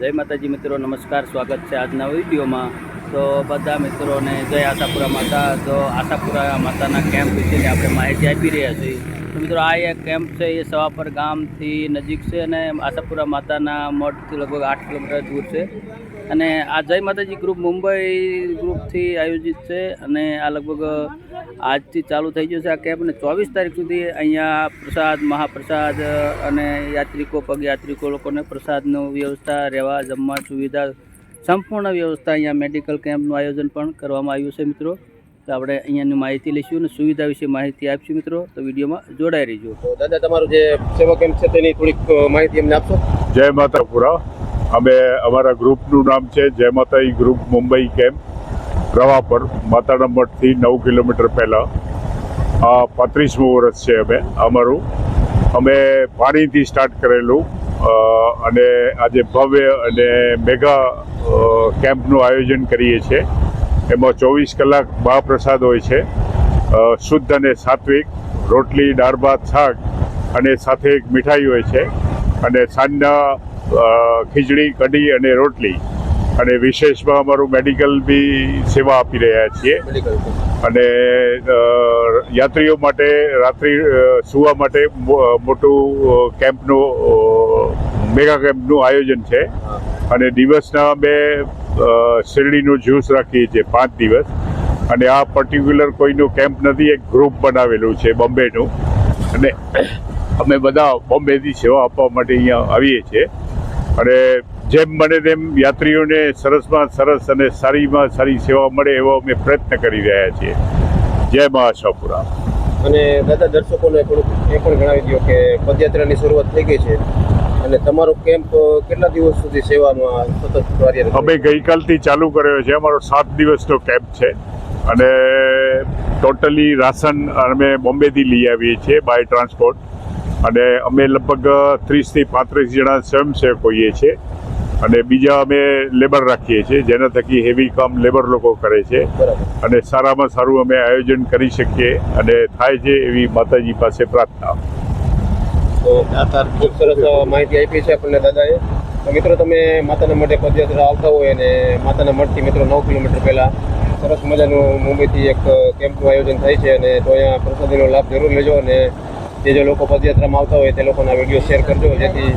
જય માતાજી મિત્રો, નમસ્કાર, સ્વાગત છે આજના વિડીયોમાં. તો બધા મિત્રોને જય આશાપુરા માતા. તો આશાપુરા માતાના કેમ્પ વિશેની આપણે માહિતી આપી રહ્યા છીએ. તો મિત્રો, આ એક કેમ્પ છે, એ સવાપર ગામથી નજીક છે અને આશાપુરા માતાના મઠથી લગભગ આઠ કિલોમીટર દૂર છે. અને આ જય માતાજી ગ્રુપ મુંબઈ ગ્રુપથી આયોજિત છે અને આ લગભગ આજથી ચાલુ થઈ જશે છે આ કેમ્પને ચોવીસ તારીખ સુધી અહીંયા પ્રસાદ મહાપ્રસાદ અને યાત્રિકો પગયાત્રિકો લોકોને પ્રસાદનું વ્યવસ્થા રહેવા જમવા સુવિધા સંપૂર્ણ વ્યવસ્થા અહીંયા મેડિકલ કેમ્પનું આયોજન પણ કરવામાં આવ્યું છે મિત્રો. તો આપણે અહીંયાની માહિતી લઈશું અને સુવિધા વિશે માહિતી આપીશું મિત્રો. તો વિડીયોમાં જોડાઈ રહીજો. તો દાદા તમારું જે સેવા કેમ્પ છે તેની થોડીક માહિતી અમને આપશો? જય માતાપુરા. અમે અમારા ગ્રુપનું નામ છે જય માતા ગ્રુપ મુંબઈ કેમ્પ. રવાપર માતાના મઠથી નવ કિલોમીટર પહેલાં, આ પાંત્રીસમું વર્ષ છે અમે, અમારું. અમે પાણીથી સ્ટાર્ટ કરેલું અને આજે ભવ્ય અને મેગા કેમ્પનું આયોજન કરીએ છીએ. એમાં ચોવીસ કલાક મહાપ્રસાદ હોય છે. શુદ્ધ અને સાત્વિક, રોટલી, દાળ, ભાત, શાક અને સાથે એક મીઠાઈ હોય છે. અને સાંજના ખીચડી, કઢી અને રોટલી. અને વિશેષમાં અમારું મેડિકલ બી સેવા આપી રહ્યા છીએ. અને યાત્રીઓ માટે રાત્રિ સુવા માટે મોટું કેમ્પનું મેગા કેમ્પનું આયોજન છે. અને દિવસના અમે શેરડીનું જ્યુસ રાખીએ છીએ પાંચ દિવસ. અને આ પર્ટિક્યુલર કોઈનું કેમ્પ નથી એક ગ્રુપ બનાવેલું છે બોમ્બેનું. અને અમે બધા બોમ્બેથી સેવા આપવા માટે અહીંયા આવીએ છીએ. અને જેમ બને તેમ યાત્રીઓને સરસમાં સરસ અને સારીમાં સારી સેવા મળે એવો અમે પ્રયત્ન કરી રહ્યા છીએ. જય મહાશાપુરા અને દાદા દર્શકોને થોડુંક એ પણ જણાવી દો કે પદયાત્રાની શરૂઆત થઈ ગઈ છે અને તમારો કેમ્પ કેટલા દિવસ સુધી સેવામાં સતત કાર્યરત અમે ગઈકાલથી ચાલુ કર્યો છે. અમારો સાત દિવસનો કેમ્પ છે. અને ટોટલી રાશન અમે બોમ્બેથી લઈ આવીએ છીએ બાય ટ્રાન્સપોર્ટ. અને અમે લગભગ ત્રીસથી પાંત્રીસ જણા સ્વયંસેવક હોઈએ છીએ. અને બીજા અમે લેબર રાખીએ છીએ જેના થકી હેવી કામ લેબર લોકો કરે છે. અને સારામાં સારું અમે આયોજન કરી શકીએ અને થાય છે એવી માતાજી પાસે પ્રાર્થના. તો ખૂબ સરસ માહિતી આપી છે આપણને દાદાએ. તો મિત્રો તમે માતાના મઢે પદયાત્રા આવતા હોય અને માતાના મઠથી મિત્રો નવ કિલોમીટર પહેલાં સરસ મજાનું મુંબઈથી એક કેમ્પનું આયોજન થાય છે અને તો અહીંયા પ્રસાદીનો લાભ જરૂર લેજો અને જે જે લોકો પદયાત્રામાં આવતા હોય તે લોકોના વીડિયો શેર કરજો જેથી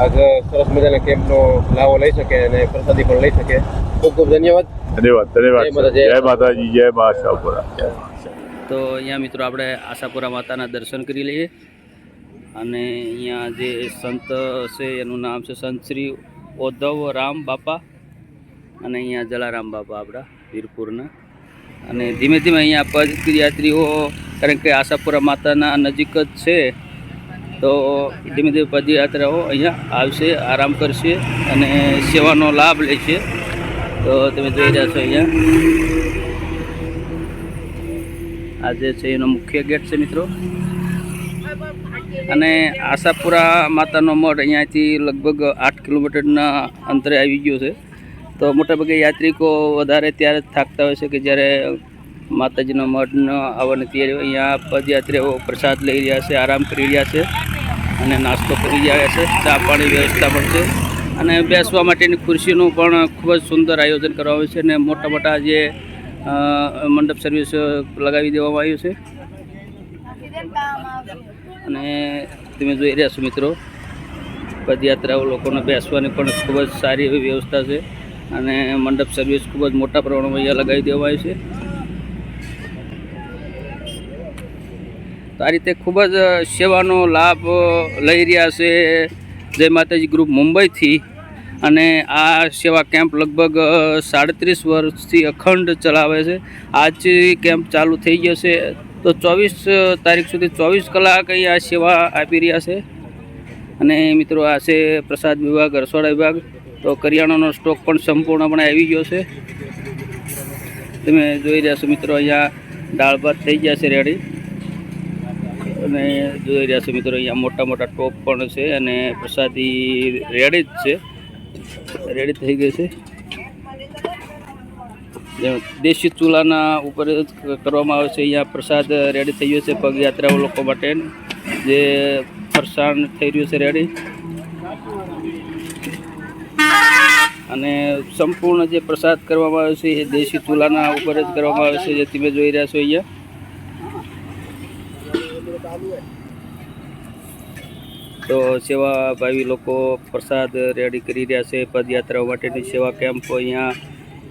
આ જ સરસ મજાના કેમ્પનો લાવો લઈ શકે અને પ્રસાદી પણ લઈ શકે. ખૂબ ખૂબ ધન્યવાદ. ધન્યવાદ ધન્યવાદ જય માતાજી. જય મા મહાશાપુરા તો અહીંયા મિત્રો આપણે આશાપુરા માતાના દર્શન કરી લઈએ. અને અહીંયા જે સંત છે એનું નામ છે સંત શ્રી ઓધવ રામ બાપા અને અહીંયા જલારામ બાપા આપણા વીરપુરના. અને ધીમે ધીમે અહીંયા પદયાત્રીઓ કારણ કે આશાપુરા માતાના નજીક જ છે તો ધીમે ધીમે પદયાત્રાઓ અહીંયા આવશે, આરામ કરશે અને સેવાનો લાભ લેશે. તો તમે જોઈ રહ્યા છો અહીંયા. આજે છે એનો મુખ્ય ગેટ છે મિત્રો. અને આશાપુરા માતાનો મઠ અહીંયાથી લગભગ આઠ કિલોમીટરના અંતરે આવી ગયો છે. તો મોટાભાગે યાત્રિકો વધારે ત્યારે જ થાકતા હોય છે કે જ્યારે માતાજીનો મઠ ન આવવાની તૈયારી હોય. અહીંયા પદયાત્રીઓ પ્રસાદ લઈ રહ્યા છે, આરામ કરી રહ્યા છે અને નાસ્તો કરી રહ્યા છે, ચા પાણી વ્યવસ્થા પણ છે. અને બેસવા માટેની ખુરશીનું પણ ખૂબ જ સુંદર આયોજન કરવામાં આવ્યું છે અને મોટા મોટા જે મંડપ સર્વિસ લગાવી દેવામાં આવ્યું છે. અને તમે જોઈ રહ્યા છો મિત્રો, પદયાત્રાઓ લોકોને બેસવાની પણ ખૂબ જ સારી એવી વ્યવસ્થા છે. અને મંડપ સર્વિસ ખૂબ જ મોટા પ્રમાણમાં અહીંયા લગાવી દેવામાં આવી છે. આ રીતે ખૂબ જ સેવાનો લાભ લઈ રહ્યા છે જય માતાજી ગ્રુપ મુંબઈથી. અને આ સેવા કેમ્પ લગભગ સાડત્રીસ વર્ષથી અખંડ ચલાવે છે. આજથી કેમ્પ ચાલુ થઈ ગયો છે. તો ચોવીસ તારીખ સુધી ચોવીસ કલાક અહીંયા સેવા આપી રહ્યા છે. અને મિત્રો આ છે પ્રસાદ વિભાગ, રસોડા વિભાગ. તો કરિયાણાનો સ્ટોક પણ સંપૂર્ણપણે આવી ગયો છે. તમે જોઈ રહ્યા છો મિત્રો અહીંયા દાળ ભાત થઈ ગયા છે રેડી અને જોઈ રહ્યા છો મિત્રો, અહીંયા મોટા મોટા ટોપ પણ છે અને પ્રસાદી રેડી જ છે. રેડી થઈ ગઈ છે. દેશી ચૂલાના ઉપર જ કરવામાં આવે છે. અહીંયા પ્રસાદ રેડી થઈ ગયો છે પગયાત્રાઓ લોકો માટે. જે ફરસાણ થઈ રહ્યું છે રેડી. અને સંપૂર્ણ જે પ્રસાદ કરવામાં આવે છે એ દેશી ચૂલાના ઉપર જ કરવામાં આવે છે, જે તમે જોઈ રહ્યા છો અહીંયા. તો સેવાભાવી લોકો પ્રસાદ રેડી કરી રહ્યા છે પદયાત્રાઓ માટેની સેવા કેમ્પ અહીંયા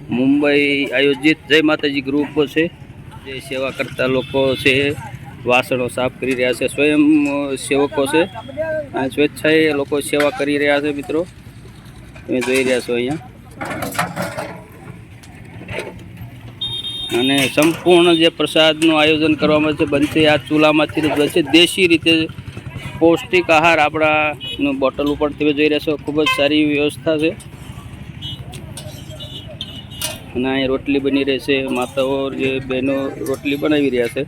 મુંબઈ આયોજિત. જય માતાજી ગ્રુપ છે. જે સેવા કરતા લોકો છે, વાસણો સાફ કરી રહ્યા છે, સ્વયં સેવકો છે. અને સ્વેચ્છાએ લોકો સેવા કરી રહ્યા છે મિત્રો. તમે જોઈ રહ્યા છો અહીંયા. અને સંપૂર્ણ જે પ્રસાદનું આયોજન કરવામાં છે બનશે આ ચૂલામાંથી જ બનશે દેશી રીતે પૌષ્ટિક આહાર આપણા બોટલ ઉપર તમે જોઈ રહ્યા છો, ખૂબ જ સારી વ્યવસ્થા છે. અને અહીં રોટલી બની રહી છે, માતાઓ જે બહેનો રોટલી બનાવી રહ્યા છે.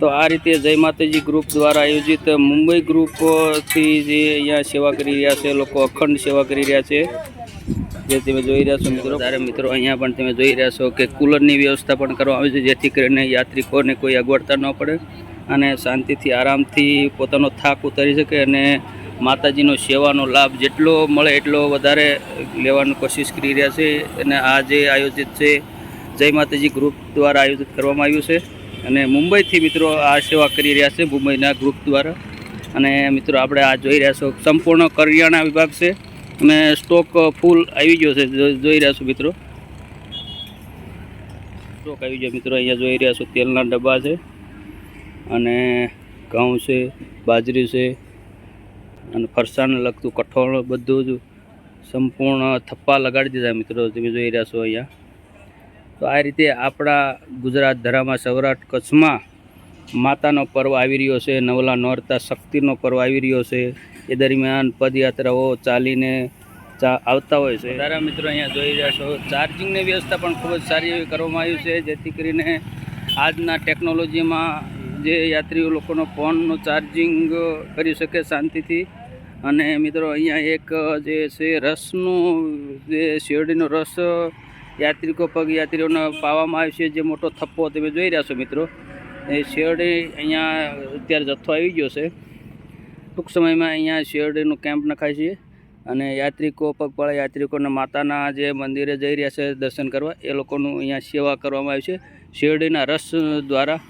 તો આ રીતે જય માતાજી ગ્રુપ દ્વારા આયોજિત મુંબઈ ગ્રુપથી જે અહીંયા સેવા કરી રહ્યા છે, લોકો અખંડ સેવા કરી રહ્યા છે. જે તમે જોઈ રહ્યા છો મિત્રો. ત્યારે મિત્રો, અહીંયા પણ તમે જોઈ રહ્યા છો કે કુલરની વ્યવસ્થા પણ કરવામાં આવી છે, જેથી કરીને યાત્રિકોને કોઈ અગવડતા ન પડે અને શાંતિથી, આરામથી પોતાનો થાક ઉતારી શકે અને માતાજીનો સેવાનો લાભ જેટલો મળે એટલો વધારે લેવાની કોશિશ કરી રહ્યા છે. અને આ જે આયોજિત છે, જય માતાજી ગ્રુપ દ્વારા આયોજિત કરવામાં આવ્યું છે. અને મુંબઈથી મિત્રો આ સેવા કરી રહ્યા છે, મુંબઈના ગ્રુપ દ્વારા. અને મિત્રો, આપણે આ જોઈ રહ્યા છો, સંપૂર્ણ કરિયાણા વિભાગ છે. અને સ્ટોક ફૂલ આવી ગયો છે. જોઈ રહ્યા છો મિત્રો? સ્ટોક આવી ગયો મિત્રો, અહીંયા જોઈ રહ્યા છો. તેલના ડબ્બા છે અને ઘઉં છે, બાજરી છે અને ફરસાણને લગતું કઠોળ બધું જ સંપૂર્ણ થપ્પા લગાડી દીધા મિત્રો, તમે જોઈ રહ્યા છો અહીંયા. તો આ રીતે આપણા ગુજરાત ધરામાં સૌરાષ્ટ્ર કચ્છમાં માતાનો પર્વ આવી રહ્યો છે, નવલા નોરતા, શક્તિનો પર્વ આવી રહ્યો છે. એ દરમિયાન પદયાત્રાઓ ચાલીને ચા આવતા હોય છે. તારા મિત્રો અહીંયા જોઈ રહ્યા છો. ચાર્જિંગની વ્યવસ્થા પણ ખૂબ જ સારી એવી કરવામાં આવી છે, જેથી કરીને આજના ટેકનોલોજીમાં જે યાત્રીઓ લોકોનો ફોનનું ચાર્જિંગ કરી શકે શાંતિથી. અને મિત્રો અહીંયા એક જે છે, રસનું જે શેરડીનો રસ યાત્રિકો પગ યાત્રીઓને પાવામાં આવ્યો છે, જે મોટો થપ્પો તમે જોઈ રહ્યા છો મિત્રો. એ શેરડી અહીંયા અત્યારે જથ્થો આવી ગયો છે. ટૂંક સમયમાં અહીંયા શેરડીનું કેમ્પ નખાય છે અને યાત્રિકો, પગપાળા યાત્રિકોને માતાના જે મંદિરે જઈ રહ્યા છે દર્શન કરવા, એ લોકોનું અહીંયા સેવા કરવામાં આવી છે. શેરડીના રસ દ્વારા